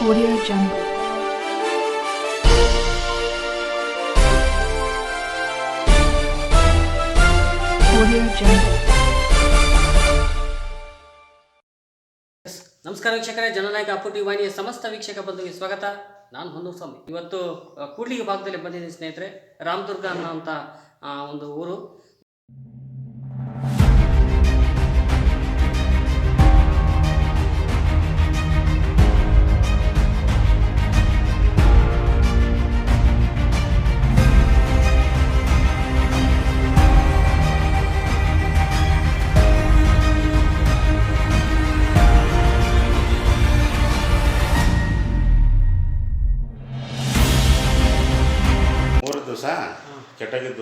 Audio Jungle. ನಮಸ್ಕಾರ ವೀಕ್ಷಕರೇ ಜನನಾಯಕ ಅಪೂರ್ತಿ ವಾಹಿನಿಯ ಸಮಸ್ತ ವೀಕ್ಷಕ ಬಂಧುವಿಗೆ ಸ್ವಾಗತ. ನಾನು ಹೊಂದು ಸ್ವಾಮಿ ಇವತ್ತು ಕೂಡ್ಲಿಗೆ ಭಾಗದಲ್ಲಿ ಬಂದಿದ್ದೀನಿ ಸ್ನೇಹಿತರೆ ರಾಮದುರ್ಗ ಆ, ಒಂದು ಊರು.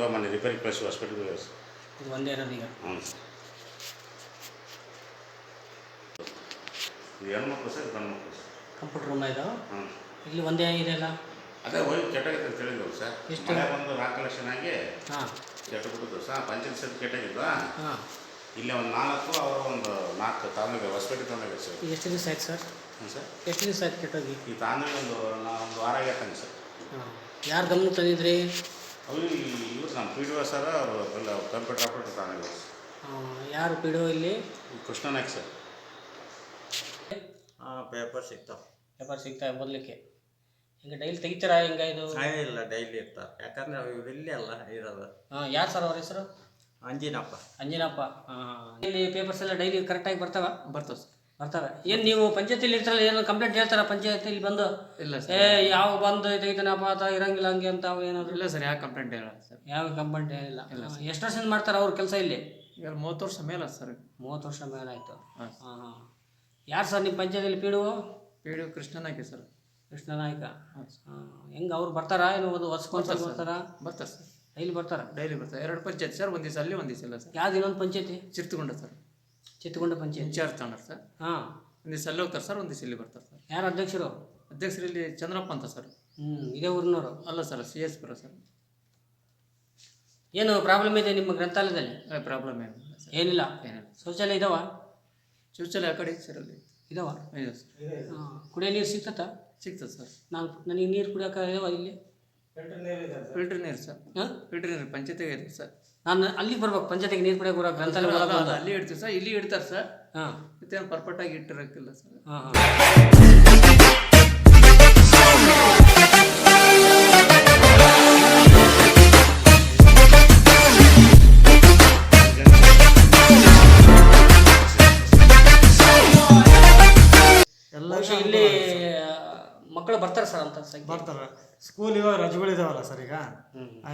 ಕೆಟ್ಟಾಗಿದ್ವು ಮೊನ್ನೆ ರಿಪೇರಿ ಕಳಿಸಿ ಹಾಸ್ಪಿಟ್ಲ್ಗೆ ಸರ್ ಇದು ಒಂದೇ ಇರೋದು ಈಗ ಹ್ಞೂ ಇದು ಹೆಣ್ಮಕ್ಳು ಸರ್ ಗಂಡು ಮಕ್ಕಳು ಸರ್ ಕಂಪ್ಯೂಟರ್ ರೂಮ್ ಇದು ಹ್ಞೂ ಇಲ್ಲಿ ಒಂದೇ ಇದೆಯಲ್ಲ ಅದೇ ಹೋಗಿ ಕೆಟ್ಟಾಗೈತೆ ಅಂತ ಹೇಳಿದ್ವು ಸರ್ ಎಷ್ಟು? ಮಳೆ ಬಂದು ನಾಲ್ಕು ಕಲೆಕ್ಷನ್ ಆಗಿ ಹಾಂ ಕೆಟ್ಟಬಿಟ್ಟಿದ್ವು ಸರ್ ಪಂಚಾಯತ್ ಸರ್ ಕೆಟ್ಟಾಗಿದ್ವಾ ಹಾಂ ಇಲ್ಲೇ ಒಂದು ನಾಲ್ಕು ಅವರು ಒಂದು ನಾಲ್ಕು ತಾಂದಾಗ ಹೊಸಪೇಟೆ ತಂದಾಗ ಸರ್ ಈಗ ಎಷ್ಟು ದಿವಸ ಆಯ್ತು ಸರ್ ಹ್ಞೂ ಸರ್ ಎಷ್ಟು ದಿವಸ ಆಯ್ತು ಕೆಟ್ಟೋಗಿ ಈ ತಾಂದಾಗ ಒಂದು ನಾ- ಒಂದು ವಾರ ಆಗೈತಂಗೆ ಸರ್ ಹಾಂ ಯಾರು ಗಮನ ತಂದಿದ್ರಿ ಅವು ಇವ್ರು ನಮ್ಮ ಪಿ ಡಿ ಒ ಸರ್ ಅವರು ಕಂಪ್ಯೂಟರ್ ಆಪ್ರೇಟರ್ ಪಿ ಆ, ಯಾರು ಇಲ್ಲಿ? ಇಲ್ಲಿ ಕೃಷ್ಣನಾಯ್ಕ ಸರ್. ಹಾಂ ಪೇಪರ್ ಸಿಗ್ತಾವ ಪೇಪರ್ ಸಿಗ್ತಾವೆ ಮೊದಲಿಕ್ಕೆ ಹಿಂಗೆ ಡೈಲಿ ತೆಗಿತೀರಾ ಹಿಂಗೆ ಇದು? ಇಲ್ಲ ಡೈಲಿ ಇರ್ತಾವ ಯಾಕಂದ್ರೆ ಇವ್ರು ಇಲ್ಲಿ ಅಲ್ಲ ಇರೋದು. ಹಾಂ ಯಾರು ಸರ್ ಅವ್ರ ಹೆಸರು? ಅಂಜಿನಪ್ಪ. ಅಂಜನಪ್ಪ. ಇಲ್ಲಿ ಪೇಪರ್ಸ್ ಎಲ್ಲ ಡೈಲಿ ಕರೆಕ್ಟಾಗಿ ಬರ್ತಾವ? ಬರ್ತವೆ ಸರ್. ಬರ್ತಾವೆ ಏನು ನೀವು ಪಂಚಾಯತಿಲಿ ಇರ್ತಾರಲ್ಲ ಏನು ಕಂಪ್ಲೇಂಟ್ ಹೇಳ್ತಾರ ಪಂಚಾಯತಿಲಿ ಬಂದು? ಇಲ್ಲ ಏ ಯಾವ ಬಂದು ತೆಗಿತಾನಪ್ಪ ಆತ ಇರಂಗಿಲ್ಲ ಹಂಗೆ ಅಂತ ಅವು ಏನಾದ್ರು? ಇಲ್ಲ ಸರ್ ಯಾವ ಕಂಪ್ಲೇಂಟ್ ಹೇಳ ಸರ್. ಯಾವ ಕಂಪ್ಲೇಂಟ್ ಇಲ್ಲ? ಎಷ್ಟು ವರ್ಷದಿಂದ ಮಾಡ್ತಾರೆ ಅವ್ರ ಕೆಲಸ ಇಲ್ಲಿ? ಈಗ ಮೂವತ್ತು ವರ್ಷ ಮೇಲೆ ಸರ್. ಮೂವತ್ತು ವರ್ಷ ಮೇಲೆ ಹಾಂ ಹಾಂ ಹಾಂ. ಯಾರು ಸರ್ ನಿಮ್ಮ ಪಂಚಾಯತಿಲಿ ಪೀಡುವು P D Naik sir. Krishna Naik ಹಾಂ ಹೆಂಗೆ ಅವ್ರು ಬರ್ತಾರ? ಏನು ಒಂದು ವರ್ಷಕ್ಕೊಂದ್ಸಲ ಬರ್ತಾರ ಬರ್ತಾರೆ ಸರ್. ಡೈಲಿ ಬರ್ತಾರ? ಡೈಲಿ ಬರ್ತಾರೆ. ಎರಡು ಪಂಚಾಯತ್ ಸರ್ ಒಂದು ದಿವಸ ಅಲ್ಲಿ ಒಂದು ದಿವಸ ಇಲ್ಲ ಸರ್. ಯಾವ್ದು ಇನ್ನೊಂದು ಪಂಚಾಯತಿ? ಚಿರ್ತುಗೊಂಡ ಸರ್. ಚಿತ್ತಗೊಂಡ ಪಂಚಾಯತ್ ಇನ್ಚಾರ್ಜ್ ತಗೊಂಡ್ರು ಸರ್. ಹಾಂ. ಒಂದಿವ್ಸ ದಿವಸ ಅಲ್ಲಿ ಹೋಗ್ತಾರೆ ಸರ್ ಒಂದು ದಿವಸ ಇಲ್ಲಿ ಬರ್ತಾರೆ ಸರ್. ಯಾರು ಅಧ್ಯಕ್ಷರು? ಅಧ್ಯಕ್ಷರು ಇಲ್ಲಿ ಚಂದ್ರಪ್ಪ ಅಂತ ಸರ್. ಹ್ಞೂ ಇದೇ ಊರಿನವರು? ಅಲ್ಲ sir C S Pura sir. ಏನು ಪ್ರಾಬ್ಲಮ್ ಇದೆ ನಿಮ್ಮ ಗ್ರಂಥಾಲಯದಲ್ಲಿ? ಪ್ರಾಬ್ಲಮ್ ಏನು ಏನಿಲ್ಲ ಏನಿಲ್ಲ? ಶೌಚಾಲಯ ಇದಾವ? ಶೌಚಾಲಯ ಆ ಕಡೆ ಸರ್ ಅಲ್ಲಿ. ಇದಾವ? ಇದೆ ಸರ್. ಹಾಂ ಕುಡಿಯೋ ನೀರು ಸಿಗ್ತತ್ತ? ಸಿಗ್ತದೆ ಸರ್. ನಾನು ನನಗೆ ನೀರು ಕುಡಿಯೋಕೆ ಇದಾವ ಇಲ್ಲಿ? ಫಿಲ್ಟರ್ ನೀರು ಸರ್. ಹಾಂ? ಫಿಲ್ಟರ್ ನೀರು ಪಂಚಾಯತಿಗೆ ಇದೆ ಸರ್. ನಾನು ಅಲ್ಲಿಗೆ ಬರ್ಬೇಕು ಪಂಚಾಯತಿಗೆ ನೀರು ಕುಡಿಯೋಕೆ ಬರೋ ಗ್ರಂಥಾಲಯ ಒಳಗೆ ಅದು ಅಲ್ಲಿ ಇಡ್ತೀವಿ ಸರ್. ಇಲ್ಲಿ ಇಡ್ತಾರೆ ಸರ್. ಹಾಂ. ಮತ್ತೇನು ಪರ್ಫೆಕ್ಟ್ ಆಗಿ ಇಟ್ಟಿರಕ್ಕಿಲ್ಲ ಸರ್. ಹಾಂ ಹಾಂ. ಬರ್ತಾರೆ ಸರ್ ಅಂತ ಬರ್ತಾರೆ. ಸ್ಕೂಲ್ ಇವಾಗ ರಜೆಗಳಿದಾವಲ್ಲ ಸರ್ ಈಗ?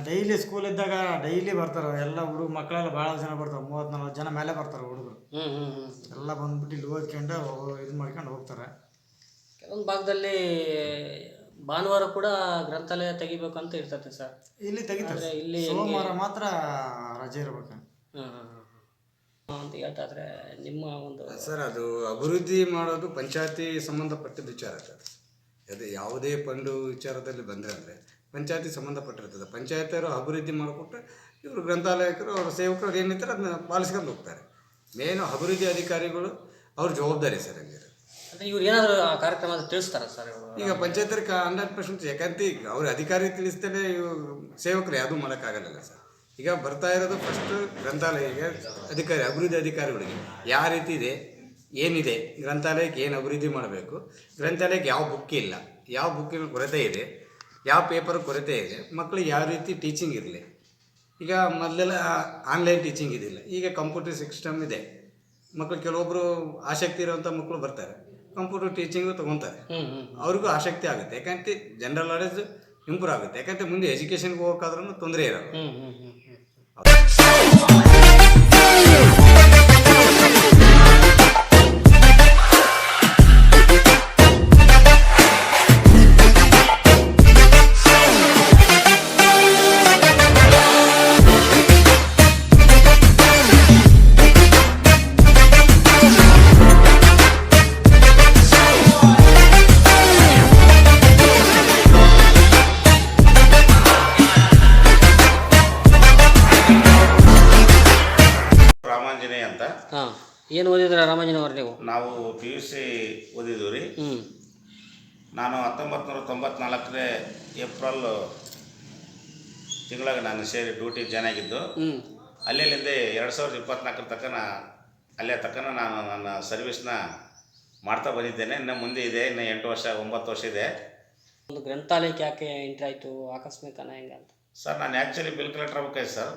ಡೈಲಿ ಸ್ಕೂಲ್ ಇದ್ದಾಗ ಡೈಲಿ ಬರ್ತಾರೆ ಎಲ್ಲ ಹುಡುಗ ಮಕ್ಕಳೆಲ್ಲ ಭಾಳ ಜನ ಬರ್ತಾರೆ ಮೂವತ್ತು ನಲ್ವತ್ತು ಜನ ಮೇಲೆ ಬರ್ತಾರೆ ಹುಡುಗರು ಎಲ್ಲ ಬಂದ್ಬಿಟ್ಟು ಇಲ್ಲಿ ಓದ್ಕೊಂಡು ಇದು ಮಾಡ್ಕೊಂಡು ಹೋಗ್ತಾರೆ. ಕೆಲವೊಂದು ಭಾಗದಲ್ಲಿ ಭಾನುವಾರ ಕೂಡ ಗ್ರಂಥಾಲಯ ತೆಗಿಬೇಕು ಅಂತ ಇರ್ತದೆ ಸರ್ ಇಲ್ಲಿ ತೆಗಿತಾರೆ. ಇಲ್ಲಿ ಸೋಮವಾರ ಮಾತ್ರ ರಜೆ ಇರ್ಬೇಕು. ಅಂತ ಹೇಳ್ತಾದ್ರೆ ನಿಮ್ಮ ಒಂದು ಸರ್ ಅದು ಅಭಿವೃದ್ಧಿ ಮಾಡೋದು ಪಂಚಾಯತಿ ಸಂಬಂಧಪಟ್ಟಿದ್ದ ವಿಚಾರ ಸರ್ ಅದು ಯಾವುದೇ ಪಂಡು ವಿಚಾರದಲ್ಲಿ ಬಂದರೆ ಅಂದರೆ ಪಂಚಾಯತಿ ಸಂಬಂಧಪಟ್ಟಿರ್ತದೆ. ಪಂಚಾಯತಿಯವರು ಅಭಿವೃದ್ಧಿ ಮಾಡಿಕೊಟ್ರೆ ಇವರು ಗ್ರಂಥಾಲಯಕರು ಅವರ ಸೇವಕರು ಏನಿರ್ತಾರೆ ಅದನ್ನ ಪಾಲಿಸ್ಕೊಂಡು ಹೋಗ್ತಾರೆ. ಮೇನು ಅಭಿವೃದ್ಧಿ ಅಧಿಕಾರಿಗಳು ಅವ್ರ ಜವಾಬ್ದಾರಿ ಸರ್ ಹಂಗೆ ಅಂದ್ರೆ ಇವ್ರು ಏನಾದರೂ ಆ ಕಾರ್ಯಕ್ರಮ ತಿಳಿಸ್ತಾರ ಸರ್ ಈಗ ಪಂಚಾಯತರ ಹಂಡ್ರೆಡ್ ಪರ್ಸೆಂಟ್ ಯಾಕಂತ ಈಗ ಅವ್ರ ಅಧಿಕಾರಿ ತಿಳಿಸ್ತೇನೆ ಸೇವಕರು ಯಾವುದೂ ಮಾಡೋಕ್ಕಾಗಲ್ಲ ಸರ್. ಈಗ ಬರ್ತಾ ಇರೋದು ಫಸ್ಟ್ ಗ್ರಂಥಾಲಯಕ್ಕೆ ಅಧಿಕಾರಿ ಅಭಿವೃದ್ಧಿ ಅಧಿಕಾರಿಗಳಿಗೆ. ಯಾವ ರೀತಿ ಇದೆ? ಏನಿದೆ? ಗ್ರಂಥಾಲಯಕ್ಕೆ ಏನು ಅಭಿವೃದ್ಧಿ ಮಾಡಬೇಕು? ಗ್ರಂಥಾಲಯಕ್ಕೆ ಯಾವ ಬುಕ್ ಇಲ್ಲ. ಯಾವ ಬುಕ್ಕಿನ ಕೊರತೆ ಇದೆ? ಯಾವ ಪೇಪರ್ ಕೊರತೆ ಇದೆ? ಮಕ್ಕಳಿಗೆ ಯಾವ ರೀತಿ ಟೀಚಿಂಗ್ ಇರಲಿ? ಈಗ ಮೊದಲೆಲ್ಲ ಆನ್ಲೈನ್ ಟೀಚಿಂಗ್ ಇದಿಲ್ಲ ಈಗ ಕಂಪ್ಯೂಟರ್ ಸಿಸ್ಟಮ್ ಇದೆ. ಮಕ್ಕಳು ಕೆಲವೊಬ್ಬರು ಆಸಕ್ತಿ ಇರುವಂಥ ಮಕ್ಕಳು ಬರ್ತಾರೆ. ಕಂಪ್ಯೂಟರ್ ಟೀಚಿಂಗು ತೊಗೊತಾರೆ. ಅವ್ರಿಗೂ ಆಸಕ್ತಿ ಆಗುತ್ತೆ. ಯಾಕಂತ ಜನರಲ್ ನಾಲೆಜ್ ಇಂಪ್ರೂವ್ ಆಗುತ್ತೆ. ಯಾಕಂದ್ರೆ ಮುಂದೆ ಎಜುಕೇಷನ್ಗೆ ಹೋಗೋಕ್ಕಾದ್ರೂ ತೊಂದರೆ ಇರೋದು ಏನು ಓದಿದ್ರ ರಾಮಾಂಜನವ್ರು ನೀವು? ನಾವು ಪಿ ಯು ಸಿ ಓದಿದ್ವಿ ರೀ. ಹ್ಞೂ ನಾನು ಹತ್ತೊಂಬತ್ತು ನೂರ ತೊಂಬತ್ನಾಲ್ಕನೇ ಏಪ್ರಿಲ್ ತಿಂಗಳಾಗ ನಾನು ಸೇರಿ ಡ್ಯೂಟಿ ಜಾಯ್ನ್ ಆಗಿದ್ದು. ಹ್ಞೂ ಅಲ್ಲಿಂದ ಎರಡು ಸಾವಿರದ ಇಪ್ಪತ್ನಾಲ್ಕರ ತಕ್ಕ ಅಲ್ಲೇ ತಕ್ಕನ ನಾನು ನನ್ನ ಸರ್ವಿಸ್ನ ಮಾಡ್ತಾ ಬಂದಿದ್ದೇನೆ. ಇನ್ನು ಮುಂದೆ ಇದೆ ಇನ್ನು ಎಂಟು ವರ್ಷ ಒಂಬತ್ತು ವರ್ಷ ಇದೆ. ಒಂದು ಗ್ರಂಥಾಲಯಕ್ಕೆ ಯಾಕೆ ಎಂಟ್ರಿ ಆಯಿತು? ಆಕಸ್ಮಿಕನ ಹೆಂಗೆ ಅಂತ ಸರ್ ನಾನು ಆ್ಯಕ್ಚುಲಿ ಬಿಲ್ ಕಲೆಕ್ಟ್ರ್ ಆಗ್ಬೇಕಾಯ್ತು ಸರ್.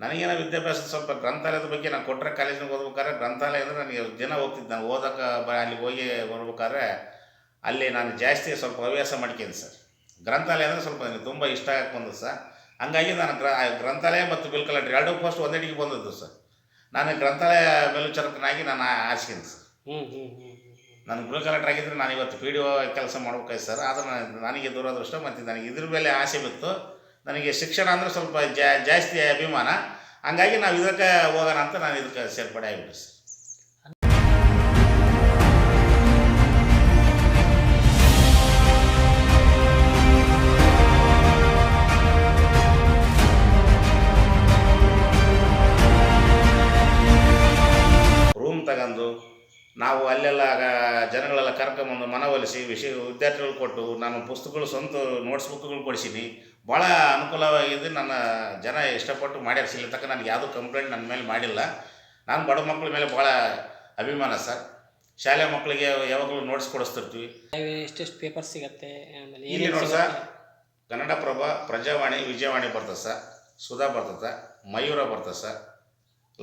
ನನಗೇನೋ ವಿದ್ಯಾಭ್ಯಾಸ ಸ್ವಲ್ಪ ಗ್ರಂಥಾಲಯದ ಬಗ್ಗೆ ನಾನು ಕೊಟ್ಟರೆ ಕಾಲೇಜಿಗೆ ಓದ್ಬೇಕಾದ್ರೆ ಗ್ರಂಥಾಲಯ ಅಂದರೆ ನನಗೆ ದಿನ ಹೋಗ್ತಿದ್ದೆ. ನಾನು ಓದೋಕೆ ಬ ಅಲ್ಲಿ ಹೋಗಿ ಬರ್ಬೇಕಾದ್ರೆ ಅಲ್ಲಿ ನಾನು ಜಾಸ್ತಿ ಸ್ವಲ್ಪ ಹವ್ಯಾಸ ಮಾಡ್ತೀನಿ ಸರ್. ಗ್ರಂಥಾಲಯ ಅಂದರೆ ಸ್ವಲ್ಪ ನನಗೆ ತುಂಬ ಇಷ್ಟ ಆಗಕ್ಕೆ ಬಂದದ್ದು ಸರ್. ಹಂಗಾಗಿ ನಾನು ಗ್ರ ಗ್ರಂಥಾಲಯ ಮತ್ತು ಬಿಲ್ ಕಲೆಕ್ಟರ್ ಎರಡೂ ಫಸ್ಟ್ ಒಂದೆಡಿಗೆ ಬಂದದ್ದು ಸರ್. ನಾನು ಗ್ರಂಥಾಲಯ ಮೇಲ್ವಿಚಾರಕನಾಗಿ ನಾನು ಆರಿಸ್ತೀನಿ ಸರ್. ಹ್ಞೂ ಹ್ಞೂ ಹ್ಞೂ ನಾನು ಬಿಲ್ ಕಲೆಕ್ಟರ್ ಆಗಿದ್ದರೆ ನಾನು ಇವತ್ತು ಪಿ ಡಿ ಒ ಕೆಲಸ ಮಾಡ್ಬೇಕಾಯ್ತು ಸರ್. ಆದರೆ ನಾನು- ನನಗೆ ದುರದೃಷ್ಟ ಮತ್ತು ನನಗೆ ಇದ್ರ ಮೇಲೆ ಆಸೆ ಬಿತ್ತು. ನನಗೆ ಶಿಕ್ಷಣ ಅಂದರೆ ಸ್ವಲ್ಪ ಜಾಸ್ತಿ ಅಭಿಮಾನ. ಹಂಗಾಗಿ ನಾವು ಇದಕ್ಕೆ ಹೋಗೋಣ ಅಂತ ನಾನು ಇದಕ್ಕೆ ಸೇರ್ಪಡೆ ಆಗಿಬಿಟ್ಟೆ ಸರ್. ಮನವೊಲಿಸಿ ವಿಷಯ ವಿದ್ಯಾರ್ಥಿಗಳು ಕೊಟ್ಟು ನಾನು ಪುಸ್ತಕಗಳು ಸ್ವಂತ ನೋಟ್ಸ್ ಬುಕ್ಗಳು ಕೊಡಿಸೀನಿ. ಭಾಳ ಅನುಕೂಲವಾಗಿದೆ. ನನ್ನ ಜನ ಇಷ್ಟಪಟ್ಟು ಮಾಡ್ಯಾರ. ಸಿಲ್ಲ ತಕ್ಕ ನನಗೆ ಯಾವುದೂ ಕಂಪ್ಲೇಂಟ್ ನನ್ನ ಮೇಲೆ ಮಾಡಿಲ್ಲ. ನಾನು ಬಡ ಮಕ್ಕಳ ಮೇಲೆ ಭಾಳ ಅಭಿಮಾನ ಸರ್. ಶಾಲೆ ಮಕ್ಕಳಿಗೆ ಯಾವಾಗಲೂ ನೋಟ್ಸ್ ಕೊಡಿಸ್ತಿರ್ತೀವಿ. ಎಷ್ಟೆಷ್ಟು ಪೇಪರ್ ಸಿಗುತ್ತೆ? ಇಲ್ಲಿ ನೋಡಿ ಸರ್. ಕನ್ನಡಪ್ರಭ ಪ್ರಜಾವಾಣಿ ವಿಜಯವಾಣಿ ಬರ್ತದೆ ಸರ್. ಸುಧಾ ಬರ್ತದೆ. ಮಯೂರ ಬರ್ತದೆ ಸರ್.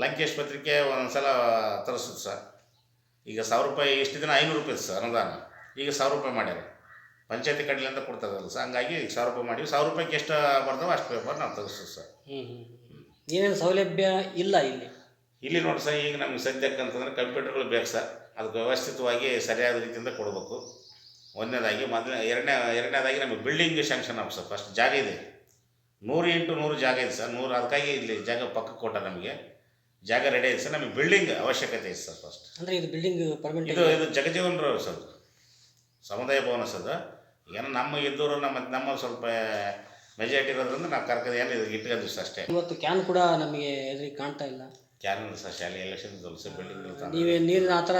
ಲಂಕೇಶ್ ಪತ್ರಿಕೆ ಒಂದೊಂದು ಸಲ ತರಿಸುತ್ತೆ ಸರ್. ಈಗ ಸಾವಿರ ರೂಪಾಯಿ ಇಷ್ಟು ದಿನ ಐನೂರು ರೂಪಾಯಿ ಸರ್ ಅನುದಾನ. ಈಗ ಸಾವಿರ ರೂಪಾಯಿ ಮಾಡ್ಯಾರ. ಪಂಚಾಯತಿ ಕಡೆಯಿಂದ ಕೊಡ್ತದಲ್ಲ ಸರ್ ಹಂಗಾಗಿ ಈಗ ಸಾವಿರ ರೂಪಾಯಿ ಮಾಡಿ ಸಾವಿರ ರೂಪಾಯಿಗೆ ಎಷ್ಟು ಬರ್ತಾವೆ ಅಷ್ಟು ಪೇಪರ್ ನಾವು ತರಿಸ್ತೀವಿ ಸರ್ ಹ್ಞೂ ಹ್ಞೂ ಏನೇನು ಸೌಲಭ್ಯ ಇಲ್ಲ ಇಲ್ಲಿ? ಇಲ್ಲಿ ನೋಡಿ ಸರ್ ಈಗ ನಮ್ಗೆ ಸದ್ಯಕ್ಕೆ ಅಂತಂದ್ರೆ ಕಂಪ್ಯೂಟರ್ಗಳು ಬೇಕು ಸರ್ ಅದಕ್ಕೆ ವ್ಯವಸ್ಥಿತವಾಗಿ ಸರಿಯಾದ ರೀತಿಯಿಂದ ಕೊಡಬೇಕು. ಒಂದನೇದಾಗಿ ಮೊದಲನೇ ಎರಡನೇ ಎರಡನೇದಾಗಿ ನಮಗೆ building sanction of sir first ಜಾಗ ಇದೆ. ನೂರು ಇಂಟು ನೂರು ಜಾಗ ಇದೆ ಸರ್ ನೂರು ಅದಕ್ಕಾಗಿ ಇಲ್ಲಿ ಜಾಗ ಪಕ್ಕ ಕೊಟ್ಟ ನಮಗೆ. ಜಾಗ ರೆಡಿ ಇದೆ ಸರ್ ನಮಗೆ ಬಿಲ್ಡಿಂಗ್ ಅವಶ್ಯಕತೆ ಇದೆ ಸರ್ ಫಸ್ಟ್ ಅಂದರೆ ಇದು ಬಿಲ್ಡಿಂಗ್ ಪರ್ಮನೆಂಟ್ ಇದು ಇದು ಜಗಜೀವನರಾವ್ ಸರ್ ಸಮುದಾಯ ಭವನ ಅದು. ಏನೋ ನಮ್ಮ ಇದ್ದವರು ನಮ್ಮ ನಮ್ಮ ಸ್ವಲ್ಪ ಮೆಜಾರಿಟಿ ಇರೋದ್ರಿಂದ ನಾವು ಕರ್ಕದ ಏನು ಇಟ್ಕೊಂಡಿವಿ ಸರ್ ಅಷ್ಟೇ. ಇವತ್ತು ಕ್ಯಾನ್ ಕೂಡ ನಮಗೆ ಎದುರಿಗೆ ಕಾಣ್ತಾ ಇಲ್ಲ. ಕ್ಯಾನ್ ಸರ್ ಶಾಲೆ ಎಲೆಕ್ಷನ್ ಸರ್ ಬಿಲ್ಡಿಂಗ್ ನೀವೇ ನೀರಿನ ಆ ಥರ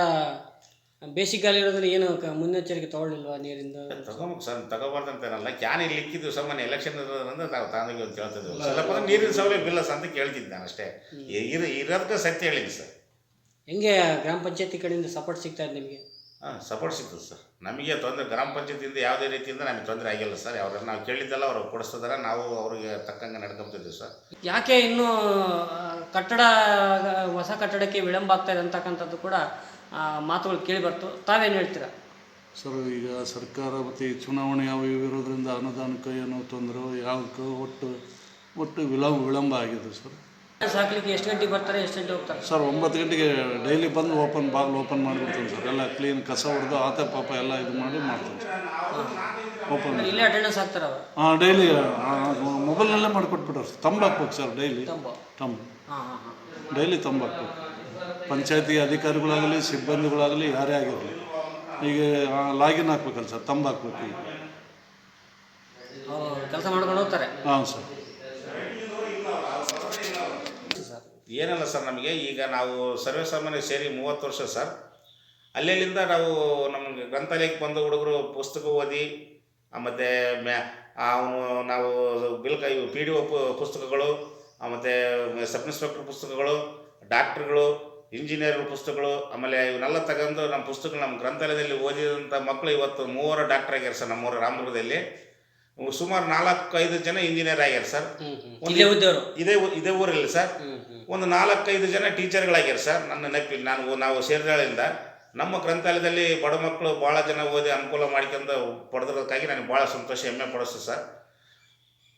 ಬೇಸಿಗೆಗಾಲ ಇರೋದ್ರೆ ಏನು ಕ- ಮುನ್ನೆಚ್ಚರಿಕೆ ತಗೊಳ್ಳಿಲ್ವಾ ನೀರಿಂದ? ತಗೊಂಬೇಕು ಸರ್ ತಗೋಬಾರ್ದಂತೇನಲ್ಲ ಕ್ಯಾನ್ ಇಲ್ಲಿ ಇಕ್ಕಿದ್ವಿ ಸಾಮಾನ್ಯ ಎಲೆಕ್ಷನ್ ಇರೋದ್ರಿಂದ ನಾವು ತಾಂದಿಗೆ ಅಂತ ಕೇಳ್ತಿದ್ವಿ. ಸ್ವಲ್ಪ ಅಂದ್ರೆ ನೀರಿನ ಸೌಲಭ್ಯ ಇಲ್ಲ ಸರ್ ಅಂತ ಕೇಳ್ತಿದ್ದೆ ನಾನು ಅಷ್ಟೇ. ಇರ ಇರೋದಕ್ಕೆ ಸತ್ಯ ಹೇಳಿದ್ದೆ ಸರ್. ಹೆಂಗೆ ಗ್ರಾಮ ಪಂಚಾಯತಿ ಕಡೆಯಿಂದ ಸಪೋರ್ಟ್ ಸಿಗ್ತಾ ಇದೆ ನಿಮಗೆ? ಹಾಂ ಸಪೋರ್ಟ್ ಸಿಗ್ತದೆ ಸರ್ ನಮಗೆ ತೊಂದರೆ ಗ್ರಾಮ ಪಂಚಾಯತಿಯಿಂದ ಯಾವುದೇ ರೀತಿಯಿಂದ ನಮಗೆ ತೊಂದರೆ ಆಗಿಲ್ಲ ಸರ್ ಅವ್ರನ್ನ ನಾವು ಕೇಳಿದ್ದೆಲ್ಲ ಅವ್ರು ಕೊಡಿಸ್ತಿದಾರೆ. ನಾವು ಅವ್ರಿಗೆ ತಕ್ಕಂಗೆ ನಡ್ಕೊಂತಿದ್ದೀವಿ ಸರ್ ಯಾಕೆ ಇನ್ನೂ ಕಟ್ಟಡ ಹೊಸ ಕಟ್ಟಡಕ್ಕೆ ವಿಳಂಬ ಆಗ್ತಾ ಇದೆ ಅಂತಕ್ಕಂಥದ್ದು ಕೂಡ ಆ, ಮಾತುಗಳು ಕೇಳಿ ಬರ್ತು. ತಾವೇನು ಹೇಳ್ತೀರಾ? ಸರ್ ಈಗ ಸರ್ಕಾರ ಮತ್ತು ಈ ಚುನಾವಣೆ ಯಾವ ಇವು ಇರೋದ್ರಿಂದ ಅನುದಾನಕ್ಕೆ ಏನೋ ತೊಂದರೆ ಯಾವಕ್ಕೂ ಒಟ್ಟು ಒಟ್ಟು ವಿಳಂಬ ವಿಳಂಬ ಆಗಿದೆ ಸರ್ ಸಾಕ್ಲಿಕ್ಕೆ ಎಷ್ಟು ಗಂಟೆಗೆ ಬರ್ತಾರೆ ಎಷ್ಟು ಗಂಟೆ ಹೋಗ್ತಾರೆ? ಸರ್ ಒಂಬತ್ತು ಗಂಟೆಗೆ ಡೈಲಿ ಬಂದು ಓಪನ್ ಬಾಗಿಲು ಓಪನ್ ಮಾಡಿಬಿಡ್ತೀನಿ ಸರ್. ಎಲ್ಲ ಕ್ಲೀನ್ ಕಸ ಹೊಡೆದು ಆತ ಪಾಪ ಎಲ್ಲ ಇದು ಮಾಡಿ ಮಾಡ್ತೀವಿ ಸರ್. ಓಪನ್ ಇಲ್ಲಿ ಅಟೆಂಡೆನ್ಸ್ ಆಗ್ತಾರೆ ಅವರು? ಹಾಂ ಡೈಲಿ ಮೊಬೈಲ್ನಲ್ಲೇ ಮಾಡಿಕೊಟ್ಬಿಟ್ರೆ ಸರ್. ತಂಬ ಹಾಕ್ಬೇಕು ಸರ್ ಡೈಲಿ. ತಂಬ? ತಂಬು. ಹಾಂ ಹಾಂ ಹಾಂ. ಡೈಲಿ ತಂಬ ಹಾಕ್ಬೇಕು. ಪಂಚಾಯತಿ ಅಧಿಕಾರಿಗಳಾಗಲಿ ಸಿಬ್ಬಂದಿಗಳಾಗಲಿ ಯಾರೇ ಆಗಿರಲಿ. ಈಗ ಲಾಗಿನ್ ಹಾಕ್ಬೇಕಲ್ಲ ಸರ್ ತಂಬಾಕ್ಬೇಕು ಈಗ. ಕೆಲಸ ಮಾಡ್ಕೊಂಡು ಹೋಗ್ತಾರೆ? ಹಾಂ ಸರ್. ಏನಲ್ಲ ಸರ್ ನಮಗೆ, ಈಗ ನಾವು ಸರ್ವೇ ಸಾಮಾನ್ಯ ಸೇರಿ ಮೂವತ್ತು ವರ್ಷ ಸರ್. ಅಲ್ಲೆಲ್ಲಿಂದ ನಾವು ನಮಗೆ ಗ್ರಂಥಾಲಯಕ್ಕೆ ಬಂದ ಹುಡುಗರು ಪುಸ್ತಕ ಓದಿ ಮತ್ತು ಮ್ಯಾ ಅವನು ನಾವು ಬಿಲ್ಕ ಇವು ಪಿ ಡಿ ಒ ಪುಸ್ತಕಗಳು ಮತ್ತು ಸಬ್ ಇನ್ಸ್ಪೆಕ್ಟರ್ ಪುಸ್ತಕಗಳು, ಡಾಕ್ಟ್ರುಗಳು, ಇಂಜಿನಿಯರ್ ಪುಸ್ತಕಗಳು, ಆಮೇಲೆ ಇವನ್ನೆಲ್ಲ ತಗೊಂಡು ನಮ್ಮ ಪುಸ್ತಕಗಳು ನಮ್ಮ ಗ್ರಂಥಾಲಯದಲ್ಲಿ ಓದಿದಂಥ ಮಕ್ಕಳು ಇವತ್ತು ಮೂವರು ಡಾಕ್ಟ್ರ್ ಆಗ್ಯಾರ ಸರ್ ನಮ್ಮೂರ ರಾಮದುರ್ಗದಲ್ಲಿ. ಸುಮಾರು ನಾಲ್ಕು ಐದು ಜನ ಇಂಜಿನಿಯರ್ ಆಗ್ಯಾರ ಸರ್ ಇದೇ ಇದೇ ಊರಲ್ಲಿ ಸರ್ ಒಂದು ನಾಲ್ಕೈದು ಜನ ಟೀಚರ್ಗಳಾಗ್ಯಾರ ಸರ್ ನನ್ನ ನೆಪಿ ನಾನು ನಾವು ಸೇರಿದಾಳಿಂದ ನಮ್ಮ ಗ್ರಂಥಾಲಯದಲ್ಲಿ ಬಡ ಮಕ್ಕಳು ಭಾಳ ಜನ ಓದಿ ಅನುಕೂಲ ಮಾಡ್ಕೊಂಡು ಪಡೆದಿರೋದಕ್ಕಾಗಿ ನನಗೆ ಭಾಳ ಸಂತೋಷ ಹೆಮ್ಮೆ ಪಡಿಸ್ತು ಸರ್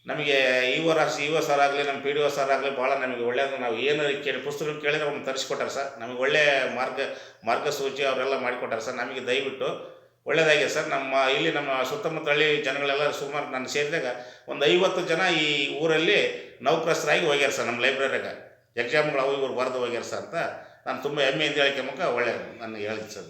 ನಮಗೆ ಇವ ಓ ರಾಸ್ ಇ ಓ ಸರ್ ಆಗಲಿ ನಮ್ಮ ಪಿ ಡಿ ಒ ಸರ್ ಆಗಲಿ ಭಾಳ ನಮಗೆ ಒಳ್ಳೆಯದು ನಾವು ಏನು ಕೇಳಿ ಪುಸ್ತಕ ಕೇಳಿದ್ರೆ ಅವ್ನು ತರಿಸ್ಕೊಟ್ಟಾರೆ ಸರ್ ನಮಗೆ ಒಳ್ಳೆಯ ಮಾರ್ಗ ಮಾರ್ಗಸೂಚಿ ಅವರೆಲ್ಲ ಮಾಡಿಕೊಟ್ಟಾರೆ ಸರ್ ನಮಗೆ ದಯವಿಟ್ಟು ಒಳ್ಳೆಯದಾಗಿದೆ ಸರ್. ನಮ್ಮ ಇಲ್ಲಿ ನಮ್ಮ ಸುತ್ತಮುತ್ತ ಹಳ್ಳಿ ಜನಗಳೆಲ್ಲ ಸುಮಾರು ನಾನು ಸೇರಿದಾಗ ಒಂದು ಐವತ್ತು ಜನ ಈ ಊರಲ್ಲಿ ನೌಕರಸ್ಥರಾಗಿ ಹೋಗ್ಯಾರ ಸರ್ ನಮ್ಮ ಲೈಬ್ರರಿಯಾಗ. ಎಕ್ಸಾಮ್ಗಳು ಅವು ಇವ್ರು ಬರೆದು ಹೋಗ್ಯಾರ ಸರ್ ಅಂತ ನಾನು ತುಂಬ ಹೆಮ್ಮೆಯಿಂದ ಹೇಳಿಕೆ ಮುಖ ಒಳ್ಳೆ ನನಗೆ ಹೇಳಿದ್ದು sir.